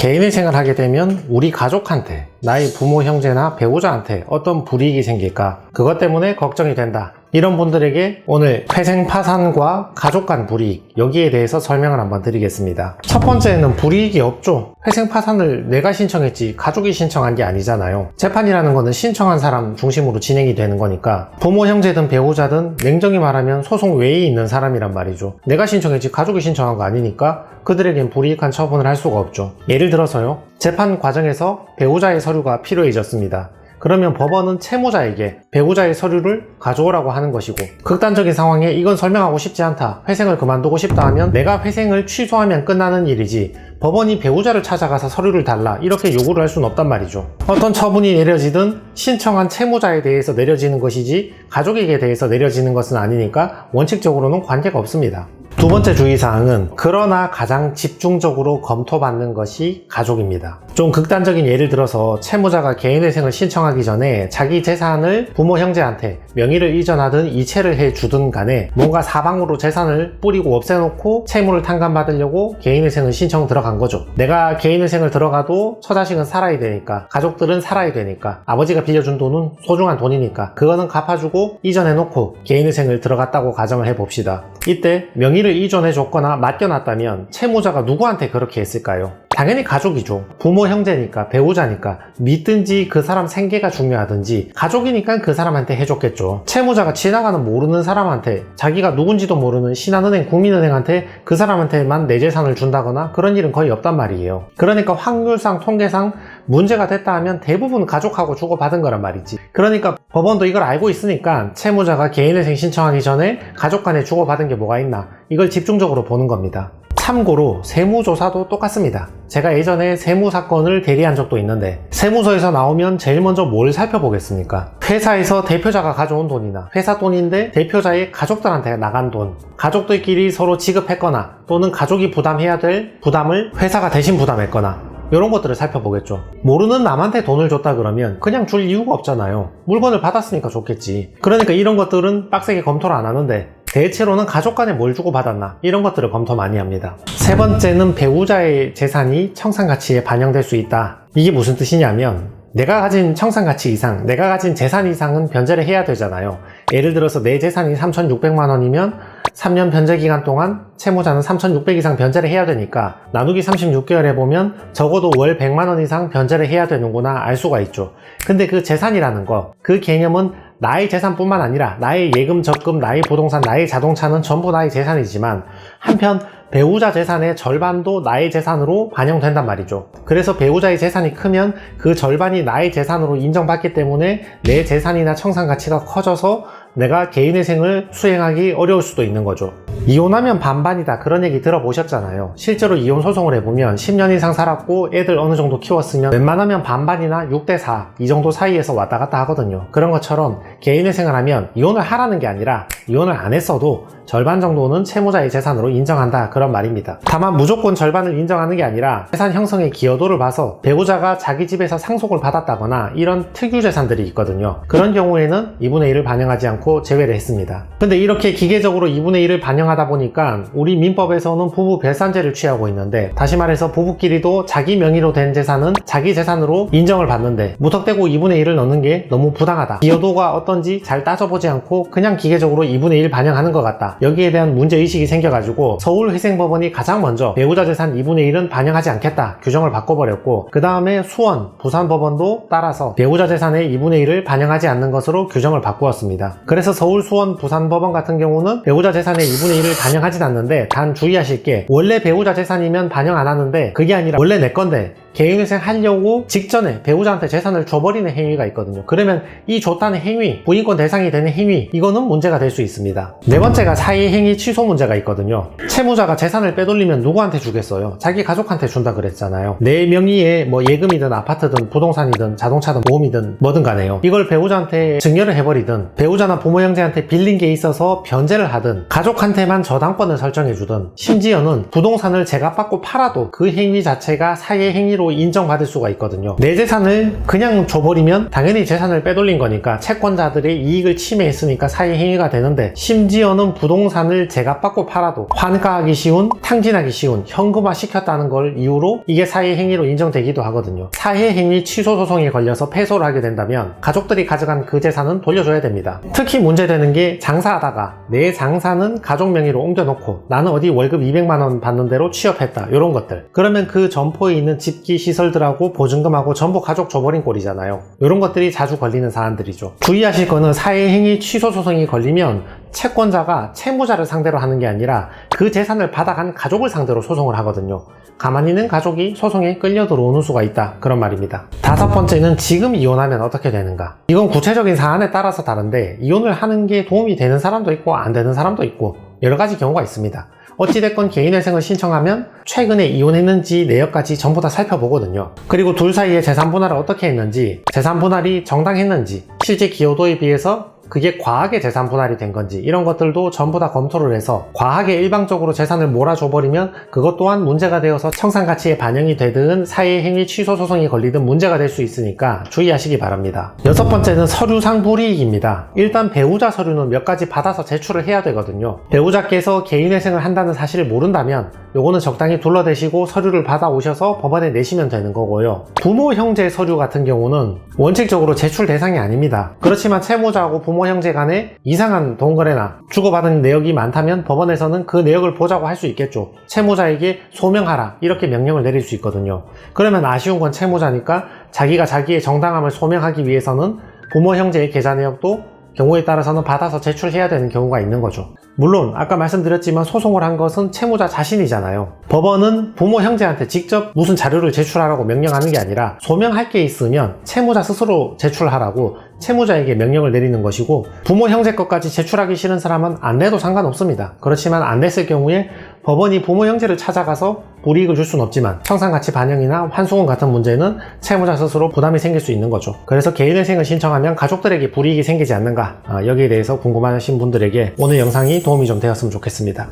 개인회생을 하게 되면 우리 가족한테 나의 부모 형제나 배우자한테 어떤 불이익이 생길까? 그것 때문에 걱정이 된다 이런 분들에게 오늘 회생 파산과 가족 간 불이익 여기에 대해서 설명을 한번 드리겠습니다. 첫 번째는 불이익이 없죠. 회생 파산을 내가 신청했지 가족이 신청한 게 아니잖아요. 재판이라는 거는 신청한 사람 중심으로 진행이 되는 거니까 부모 형제든 배우자든 냉정히 말하면 소송 외에 있는 사람이란 말이죠. 내가 신청했지 가족이 신청한 거 아니니까 그들에겐 불이익한 처분을 할 수가 없죠. 예를 들어서요. 재판 과정에서 배우자의 서류가 필요해졌습니다 그러면 법원은 채무자에게 배우자의 서류를 가져오라고 하는 것이고 극단적인 상황에 이건 설명하고 싶지 않다 회생을 그만두고 싶다 하면 내가 회생을 취소하면 끝나는 일이지 법원이 배우자를 찾아가서 서류를 달라 이렇게 요구를 할 수는 없단 말이죠. 어떤 처분이 내려지든 신청한 채무자에 대해서 내려지는 것이지 가족에게 대해서 내려지는 것은 아니니까 원칙적으로는 관계가 없습니다 두 번째 주의사항은 그러나 가장 집중적으로 검토받는 것이 가족입니다. 좀 극단적인 예를 들어서 채무자가 개인회생을 신청하기 전에 자기 재산을 부모 형제한테 명의를 이전하든 이체를 해주든 간에 뭔가 사방으로 재산을 뿌리고 없애놓고 채무를 탕감받으려고 개인회생을 신청 들어간 거죠. 내가 개인회생을 들어가도 처자식은 살아야 되니까 가족들은 살아야 되니까 아버지가 빌려준 돈은 소중한 돈이니까 그거는 갚아주고 이전해놓고 개인회생을 들어갔다고 가정을 해봅시다. 이때 명의 를 이전해줬거나 맡겨놨다면 채무자가 누구한테 그렇게 했을까요? 당연히 가족이죠. 부모 형제니까 배우자니까 믿든지 그 사람 생계가 중요하든지 가족이니까 그 사람한테 해줬겠죠. 채무자가 지나가는 모르는 사람한테 자기가 누군지도 모르는 신한은행, 국민은행한테 그 사람한테만 내 재산을 준다거나 그런 일은 거의 없단 말이에요. 그러니까 확률상 통계상 문제가 됐다 하면 대부분 가족하고 주고받은 거란 말이지. 그러니까 법원도 이걸 알고 있으니까 채무자가 개인회생 신청하기 전에 가족 간에 주고받은 게 뭐가 있나 이걸 집중적으로 보는 겁니다. 참고로 세무조사도 똑같습니다. 제가 예전에 세무사건을 대리한 적도 있는데 세무서에서 나오면 제일 먼저 뭘 살펴보겠습니까? 회사에서 대표자가 가져온 돈이나 회사 돈인데 대표자의 가족들한테 나간 돈 가족들끼리 서로 지급했거나 또는 가족이 부담해야 될 부담을 회사가 대신 부담했거나 이런 것들을 살펴보겠죠. 모르는 남한테 돈을 줬다 그러면 그냥 줄 이유가 없잖아요. 물건을 받았으니까 줬겠지. 그러니까 이런 것들은 빡세게 검토를 안 하는데 대체로는 가족 간에 뭘 주고 받았나 이런 것들을 검토 많이 합니다. 세 번째는 배우자의 재산이 청산 가치에 반영될 수 있다. 이게 무슨 뜻이냐면 내가 가진 청산 가치 이상, 내가 가진 재산 이상은 변제를 해야 되잖아요. 예를 들어서 내 재산이 3,600만 원이면 3년 변제 기간 동안 채무자는 3,600 이상 변제를 해야 되니까 나누기 36개월 해보면 적어도 월 100만 원 이상 변제를 해야 되는구나 알 수가 있죠. 근데 그 재산이라는 거, 그 개념은 나의 재산뿐만 아니라 나의 예금, 적금, 나의 부동산, 나의 자동차는 전부 나의 재산이지만 한편 배우자 재산의 절반도 나의 재산으로 반영된단 말이죠. 그래서 배우자의 재산이 크면 그 절반이 나의 재산으로 인정받기 때문에 내 재산이나 청산 가치가 커져서 내가 개인회생을 수행하기 어려울 수도 있는 거죠. 이혼하면 반반이다 그런 얘기 들어보셨잖아요. 실제로 이혼 소송을 해보면 10년 이상 살았고 애들 어느 정도 키웠으면 웬만하면 반반이나 6대4 이 정도 사이에서 왔다 갔다 하거든요. 그런 것처럼 개인회생을 하면 이혼을 하라는 게 아니라 이혼을 안 했어도 절반 정도는 채무자의 재산으로 인정한다 그런 말입니다. 다만 무조건 절반을 인정하는 게 아니라 재산 형성의 기여도를 봐서 배우자가 자기 집에서 상속을 받았다거나 이런 특유 재산들이 있거든요. 그런 경우에는 2분의 1을 반영하지 않고 제외를 했습니다. 근데 이렇게 기계적으로 2분의 1을 반영하다 보니까 우리 민법에서는 부부 별산제를 취하고 있는데 다시 말해서 부부끼리도 자기 명의로 된 재산은 자기 재산으로 인정을 받는데 무턱대고 2분의 1을 넣는 게 너무 부당하다. 기여도가 어떤지 잘 따져보지 않고 그냥 기계적으로 2분의 1 반영하는 것 같다. 여기에 대한 문제의식이 생겨가지고 서울회생법원이 가장 먼저 배우자 재산 2분의 1은 반영하지 않겠다 규정을 바꿔버렸고 그 다음에 수원, 부산법원도 따라서 배우자 재산의 2분의 1을 반영하지 않는 것으로 규정을 바꾸었습니다. 그래서 서울, 수원, 부산 법원 같은 경우는 배우자 재산의 2분의 1을 반영하진 않는데 단 주의하실 게 원래 배우자 재산이면 반영 안 하는데 그게 아니라 원래 내 건데 개인회생 하려고 직전에 배우자한테 재산을 줘버리는 행위가 있거든요. 그러면 이 줬다는 행위, 부인권 대상이 되는 행위, 이거는 문제가 될 수 있습니다. 네 번째가 사의 행위 취소 문제가 있거든요. 채무자가 재산을 빼돌리면 누구한테 주겠어요? 자기 가족한테 준다 그랬잖아요. 내 명의의 뭐 예금이든 아파트든 부동산이든 자동차든 보험이든 뭐든 간에요. 이걸 배우자한테 증여를 해버리든 배우자나 부모 형제한테 빌린 게 있어서 변제를 하든 가족한테만 저당권을 설정해 주든 심지어는 부동산을 제값받고 팔아도 그 행위 자체가 사회 행위로 인정받을 수가 있거든요. 내 재산을 그냥 줘버리면 당연히 재산을 빼돌린 거니까 채권자들의 이익을 침해했으니까 사회 행위가 되는데 심지어는 부동산을 제값받고 팔아도 환가하기 쉬운 탕진하기 쉬운 현금화 시켰다는 걸 이유로 이게 사회 행위로 인정되기도 하거든요. 사회 행위 취소 소송에 걸려서 패소를 하게 된다면 가족들이 가져간 그 재산은 돌려줘야 됩니다. 특히 문제되는 게 장사하다가 내 장사는 가족 명의로 옮겨놓고 나는 어디 월급 200만 원 받는 대로 취업했다 이런 것들 그러면 그 점포에 있는 집기 시설들하고 보증금하고 전부 가족 줘버린 꼴이잖아요. 이런 것들이 자주 걸리는 사안들이죠. 주의하실 거는 사회 행위 취소 소송이 걸리면 채권자가 채무자를 상대로 하는 게 아니라 그 재산을 받아간 가족을 상대로 소송을 하거든요. 가만히 있는 가족이 소송에 끌려 들어오는 수가 있다. 그런 말입니다. 다섯 번째는 지금 이혼하면 어떻게 되는가? 이건 구체적인 사안에 따라서 다른데 이혼을 하는 게 도움이 되는 사람도 있고 안 되는 사람도 있고 여러 가지 경우가 있습니다. 어찌됐건 개인회생을 신청하면 최근에 이혼했는지 내역까지 전부 다 살펴보거든요. 그리고 둘 사이의 재산 분할을 어떻게 했는지, 재산 분할이 정당했는지, 실제 기여도에 비해서 그게 과하게 재산 분할이 된 건지 이런 것들도 전부 다 검토를 해서 과하게 일방적으로 재산을 몰아줘 버리면 그것 또한 문제가 되어서 청산 가치에 반영이 되든 사회 행위 취소 소송이 걸리든 문제가 될 수 있으니까 주의하시기 바랍니다. 여섯 번째는 서류상 불이익입니다. 일단 배우자 서류는 몇 가지 받아서 제출을 해야 되거든요. 배우자께서 개인회생을 한다는 사실을 모른다면 요거는 적당히 둘러대시고 서류를 받아오셔서 법원에 내시면 되는 거고요. 부모 형제 서류 같은 경우는 원칙적으로 제출 대상이 아닙니다. 그렇지만 채무자하고 부모 형제 간에 이상한 돈 거래나 주고받은 내역이 많다면 법원에서는 그 내역을 보자고 할 수 있겠죠. 채무자에게 소명하라 이렇게 명령을 내릴 수 있거든요. 그러면 아쉬운 건 채무자니까 자기가 자기의 정당함을 소명하기 위해서는 부모 형제의 계좌 내역도 경우에 따라서는 받아서 제출해야 되는 경우가 있는 거죠. 물론 아까 말씀드렸지만 소송을 한 것은 채무자 자신이잖아요. 법원은 부모 형제한테 직접 무슨 자료를 제출하라고 명령하는 게 아니라 소명할 게 있으면 채무자 스스로 제출하라고 채무자에게 명령을 내리는 것이고 부모 형제 것까지 제출하기 싫은 사람은 안 내도 상관없습니다. 그렇지만 안 냈을 경우에 법원이 부모 형제를 찾아가서 불이익을 줄 수는 없지만 청산가치 반영이나 환수금 같은 문제는 채무자 스스로 부담이 생길 수 있는 거죠. 그래서 개인회생을 신청하면 가족들에게 불이익이 생기지 않는가 아, 여기에 대해서 궁금하신 분들에게 오늘 영상이 도움이 좀 되었으면 좋겠습니다.